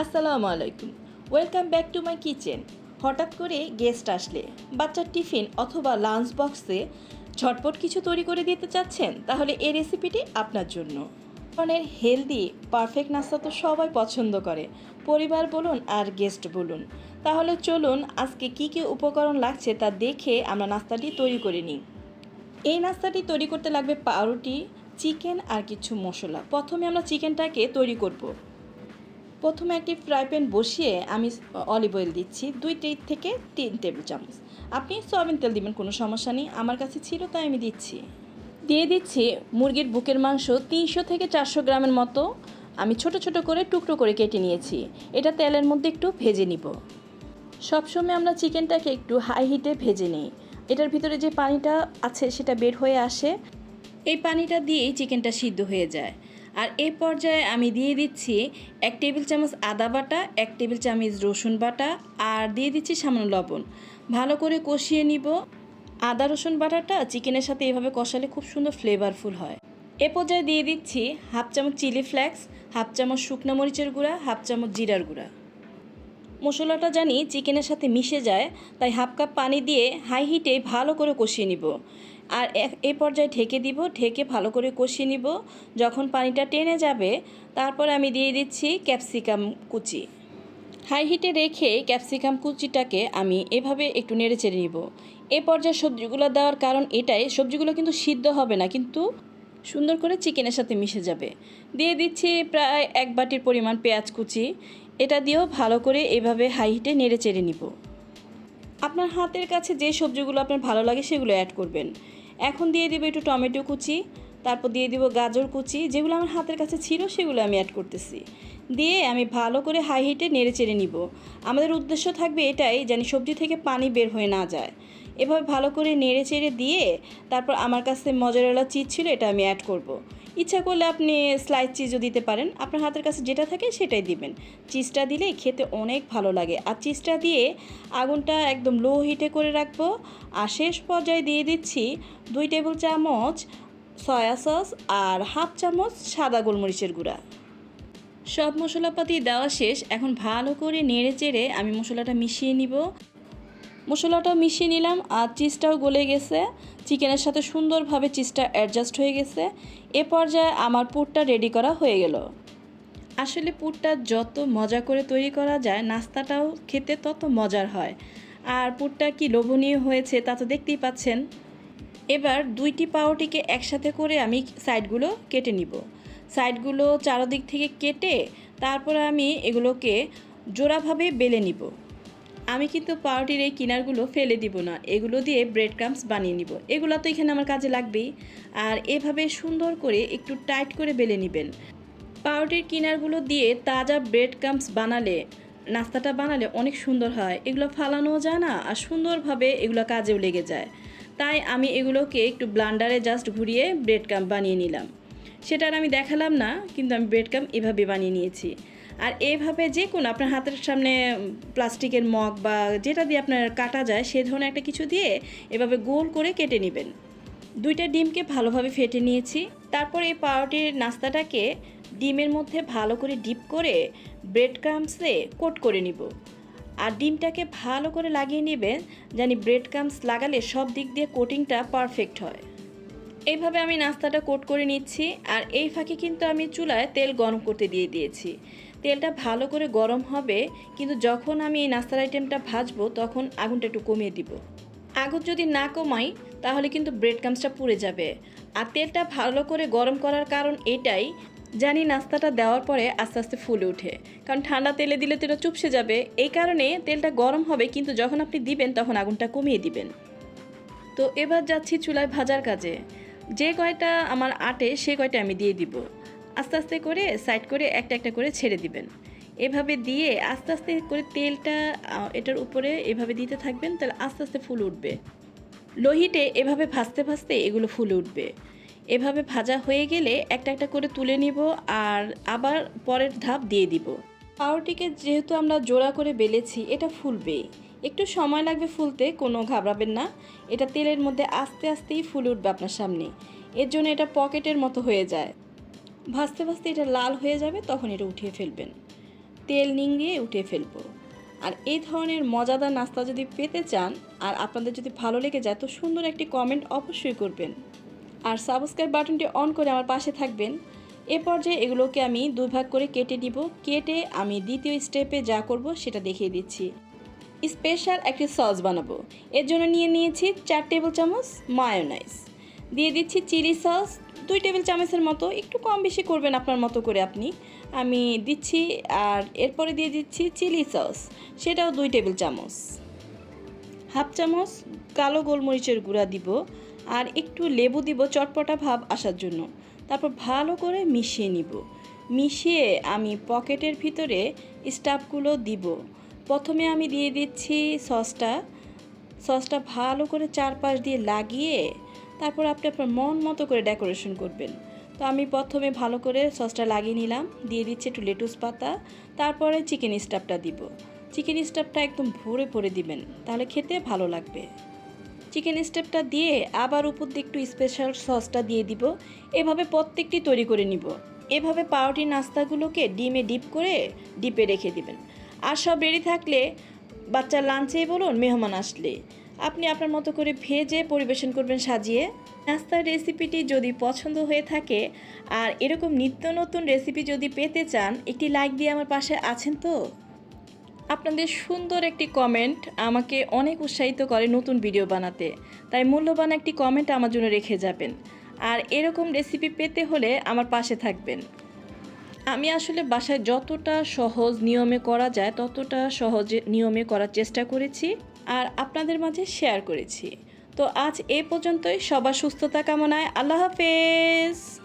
আসসালামু আলাইকুম। Welcome back to my kitchen হঠাৎ করে গেস্ট আসলে। বাচ্চার টিফিন অথবা লাঞ্চ বক্সে ঝটপট কিছু তৈরি করে দিতে চাচ্ছেন, তাহলে এই রেসিপিটি আপনার জন্য। ধরনের হেলদি পারফেক্ট নাস্তা তো সবাই পছন্দ করে। পরিবার বলুন আর গেস্ট বলুন। তাহলে চলুন আজকে কি কি উপকরণ লাগছে তা দেখে আমরা নাস্তাটি তৈরি করে নিই। এই নাস্তাটি তৈরি করতে লাগবে পাউরুটি, চিকেন আর কিছু মশলা। প্রথমে আমরা চিকেনটাকে তৈরি করব। প্রথমে একটি ফ্রাই প্যান বসিয়ে আমি অলিভ অয়েল দিচ্ছি, দুই তে- থেকে তিন টেবিল চামচ। আপনি সয়াবিন তেল দিবেন, কোনো সমস্যা নেই। আমার কাছে ছিল, তাই আমি দিচ্ছি। দিয়ে দিচ্ছি মুরগির বুকের মাংস তিনশো থেকে চারশো গ্রামের মতো। আমি ছোট ছোট করে টুকরো করে কেটে নিয়েছি। এটা তেলের মধ্যে একটু ভেজে নিব। সবসময় আমরা চিকেনটাকে একটু হাই হিটে ভেজে নিই। এটার ভিতরে যে পানিটা আছে, সেটা বের হয়ে আসে। এই পানিটা দিয়েই চিকেনটা সিদ্ধ হয়ে যায়। আর এ পর্যায়ে আমি দিয়ে দিচ্ছি এক টেবিল চামচ আদা বাটা, এক টেবিল চামচ রসুন বাটা আর দিয়ে দিচ্ছি সামান্য লবণ। ভালো করে কষিয়ে নিব। আদা, রসুন বাটাটা চিকেনের সাথে এভাবে কষালে খুব সুন্দর ফ্লেভারফুল হয়। এ পর্যায়ে দিয়ে দিচ্ছি হাফ চামচ চিলি ফ্লেক্স, হাফ চামচ শুকনো মরিচের গুঁড়া, হাফ চামচ জিরার গুঁড়া। মশলাটা জানি চিকেনের সাথে মিশে যায়, তাই হাফ কাপ পানি দিয়ে হাই হিটে ভালো করে কষিয়ে নিব। আর এ- পর্যায়ে ঢেকে দিব, ঢেকে ভালো করে কষিয়ে নিব। যখন পানিটা টেনে যাবে, তারপর আমি দিয়ে দিচ্ছি ক্যাপসিকাম কুচি। হাই হিটে রেখে ক্যাপসিকাম কুচিটাকে আমি এভাবে একটু নেড়ে চেড়ে নিব। এ পর্যায়ে সবজিগুলো দেওয়ার কারণ এটাই, সবজিগুলো কিন্তু সিদ্ধ হবে না, কিন্তু সুন্দর করে চিকেনের সাথে মিশে যাবে। দিয়ে দিচ্ছি প্রায় এক বাটির পরিমাণ পেঁয়াজ কুচি। এটা দিয়েও ভালো করে এভাবে হাই হিটে নেড়ে চেড়ে নিব। আপনার হাতের কাছে যে সবজিগুলো আপনার ভালো লাগে সেগুলো অ্যাড করবেন। এখন দিয়ে দিব একটু টমেটো কুচি, তারপর দিয়ে দিব গাজর কুচি, যেগুলো আমার হাতের কাছে ছিল সেগুলো আমি অ্যাড করতেছি। দিয়ে আমি ভালো করে হাই হিটে নেড়ে চেড়ে নিব। আমাদের উদ্দেশ্য থাকবে এটাই যেন সবজি থেকে পানি বের হয়ে না যায়। এভাবে ভালো করে নেড়ে চেড়ে দিয়ে তারপর আমার কাছে মজারেলা চিজ ছিল এটা আমি অ্যাড করব। ইচ্ছা করলে আপনি স্লাইস চিজও দিতে পারেন। আপনার হাতের কাছে যেটা থাকে সেটাই দিবেন। চিজটা দিলে খেতে অনেক ভালো লাগে। আর চিজটা দিয়ে আগুনটা একদম লো হিটে করে রাখব। আর শেষ পর্যায়ে দিয়ে দিচ্ছি দুই টেবিল চামচ সয়া সস আর হাফ চামচ সাদা গোলমরিচের গুঁড়া। সব মশলাপাতি দেওয়া শেষ। এখন ভালো করে নেড়ে চেড়ে আমি মশলাটা মিশিয়ে নিব। মশলাটাও মিশিয়ে নিলাম আর চিজটাও গলে গেছে। চিকেনের সাথে সুন্দরভাবে চিজটা অ্যাডজাস্ট হয়ে গেছে। এ পর্যায়ে আমার পুরটা রেডি করা হয়ে গেল। আসলে পুরটা যত মজা করে তৈরি করা যায়, নাস্তাটাও খেতে তত মজার হয়। আর পুরটা কি লোভনীয় হয়েছে তা তো দেখতেই পাচ্ছেন। এবার দুইটি পাউটিকে একসাথে করে আমি সাইডগুলো কেটে নিব। সাইডগুলো চারদিক থেকে কেটে তারপরে আমি এগুলোকে জোড়াভাবে বেলে নিব। আমি কিন্তু পাউরুটির এই কিনারগুলো ফেলে দিব না। এগুলো দিয়ে ব্রেড ক্রামস বানিয়ে নিব। এগুলো তো এখানে আমার কাজে লাগবেই। আর এভাবে সুন্দর করে একটু টাইট করে বেলে নেবেন। পাউরুটির কিনারগুলো দিয়ে তাজা ব্রেড ক্রামস বানালে, নাস্তাটা বানালে অনেক সুন্দর হয়। এগুলো ফালানো যায় না আর সুন্দরভাবে এগুলো কাজেও লেগে যায়। তাই আমি এগুলোকে একটু ব্লান্ডারে জাস্ট ঘুরিয়ে ব্রেড ক্রাম বানিয়ে নিলাম। সেটা আর আমি দেখালাম না, কিন্তু আমি ব্রেড ক্রাম এভাবে বানিয়ে নিয়েছি। আর এভাবে যে কোনো আপনার হাতের সামনে প্লাস্টিকের মগ বা যেটা দিয়ে আপনার কাটা যায়, সে ধরনের একটা কিছু দিয়ে এভাবে গোল করে কেটে নেবেন। দুইটা ডিমকে ভালোভাবে ফেটে নিয়েছি। তারপর এই পাউরুটির নাস্তাটাকে ডিমের মধ্যে ভালো করে ডিপ করে ব্রেড ক্রামসে কোট করে নিব। আর ডিমটাকে ভালো করে লাগিয়ে নেবেন জানি ব্রেড ক্রামস লাগালে সব দিক দিয়ে কোটিংটা পারফেক্ট হয়। এইভাবে আমি নাস্তাটা কোট করে নিচ্ছি। আর এই ফাঁকে কিন্তু আমি চুলায় তেল গরম করতে দিয়ে দিয়েছি। তেলটা ভালো করে গরম হবে, কিন্তু যখন আমি এই নাস্তার আইটেমটা ভাজবো, তখন আগুনটা একটু কমিয়ে দিব। আগুন যদি না কমাই, তাহলে কিন্তু ব্রেড ক্রামসটা পুড়ে যাবে। আর তেলটা ভালো করে গরম করার কারণ এটাই, জানি নাস্তাটা দেওয়ার পরে আস্তে আস্তে ফুলে ওঠে। কারণ ঠান্ডা তেলে দিলে তো এটা চুপসে যাবে। এই কারণে তেলটা গরম হবে, কিন্তু যখন আপনি দিবেন, তখন আগুনটা কমিয়ে দিবেন। তো এবার যাচ্ছি চুলায় ভাজার কাজে। যে কয়টা আমার আটে, সে কয়টা আমি দিয়ে দিব। আস্তে আস্তে করে সাইড করে একটা একটা করে ছেড়ে দিবেন। এভাবে দিয়ে আস্তে আস্তে করে তেলটা এটার উপরে এভাবে দিতে থাকবেন, তাহলে আস্তে আস্তে ফুল উঠবে। লোহিটে এভাবে ভাজতে ভাজতে এগুলো ফুলে উঠবে। এভাবে ভাজা হয়ে গেলে একটা একটা করে তুলে নিব আর আবার পরের ধাপ দিয়ে দিব। পাউরুটিকে যেহেতু আমরা জোড়া করে বেলেছি, এটা ফুলবে। একটু সময় লাগবে ফুলতে, কোনো ঘাবড়াবেন না। এটা তেলের মধ্যে আস্তে আস্তেই ফুলে উঠবে আপনার সামনে। এর জন্য এটা পকেটের মতো হয়ে যায়। ভাজতে ভাজতে এটা লাল হয়ে যাবে, তখন এটা উঠিয়ে ফেলবেন। তেল নিংড়িয়ে উঠে ফেলব। আর এই ধরনের মজাদার নাস্তা যদি পেতে চান আর আপনাদের যদি ভালো লেগে যায়, তো সুন্দর একটি কমেন্ট অবশ্যই করবেন। আর সাবস্ক্রাইব বাটনটি অন করে আমার পাশে থাকবেন। এ পর্যায়ে এগুলোকে আমি দুই ভাগ করে কেটে নিব। কেটে আমি দ্বিতীয় স্টেপে যা করব, সেটা দেখিয়ে দিচ্ছি। স্পেশাল একটি সস বানাবো। এর জন্য নিয়ে নিয়েছি চার টেবিল চামচ মায়োনাইজ দিয়ে দিচ্ছি চিলি সস। দুই টেবিল চামচের মতো, একটু কম বেশি করবেন আপনার মতো করে আপনি। আমি দিচ্ছি, আর এরপরে দিয়ে দিচ্ছি চিলি সস, সেটাও দুই টেবিল চামচ। হাফ চামচ কালো গোলমরিচের গুঁড়া দিব, আর একটু লেবু দিব, চটপটা ভাব আসার জন্য। তারপর ভালো করে মিশিয়ে নিব। মিশিয়ে আমি পকেটের ভিতরে স্টাফগুলো দিব। প্রথমে আমি দিয়ে দিচ্ছি সসটা। সসটা ভালো করে চারপাশ দিয়ে লাগিয়ে তারপর আপনি আপনার মন মতো করে ডেকোরেশন করবেন। তো আমি প্রথমে ভালো করে সসটা লাগিয়ে নিলাম, দিয়ে দিচ্ছি একটু লেটুস পাতা, তারপরে চিকেন স্টাফটা দিব। চিকেন স্টাফটা একদম ভরে ভরে দিবেন, তাহলে খেতে ভালো লাগবে। চিকেন স্টেপটা দিয়ে আবার উপর দিয়ে একটু স্পেশাল সসটা দিয়ে দিব, এভাবে প্রত্যেকটি তৈরি করে নিব। এভাবে পাউরুটি নাস্তাগুলোকে ডিমে ডিপ করে ডিপে রেখে দিবেন। আর সব রেডি থাকলে বাচ্চার লাঞ্চেই বলুন, মেহমান আসলে। আপনি আপনার মতো করে ভেজে পরিবেশন করবেন সাজিয়ে। নাস্তার রেসিপিটি যদি পছন্দ হয়ে থাকে, আর এরকম নিত্য নতুন রেসিপি যদি পেতে চান, একটি লাইক দিয়ে আমার পাশে আছেন তো? আপনাদের সুন্দর একটি কমেন্ট আমাকে অনেক উৎসাহিত করে নতুন ভিডিও বানাতে। তাই মূল্যবান একটি কমেন্ট আমার জন্য রেখে যাবেন। আর এরকম রেসিপি পেতে হলে আমার পাশে থাকবেন। আমি আসলে বাসায় যতটা সহজ নিয়মে করা যায়, ততটা সহজে নিয়মে করার চেষ্টা করেছি। আর আপনাদের মাঝে শেয়ার করেছি। তো আজ এ পর্যন্তই। সবার সুস্থতা কামনায় আল্লাহ হাফেজ।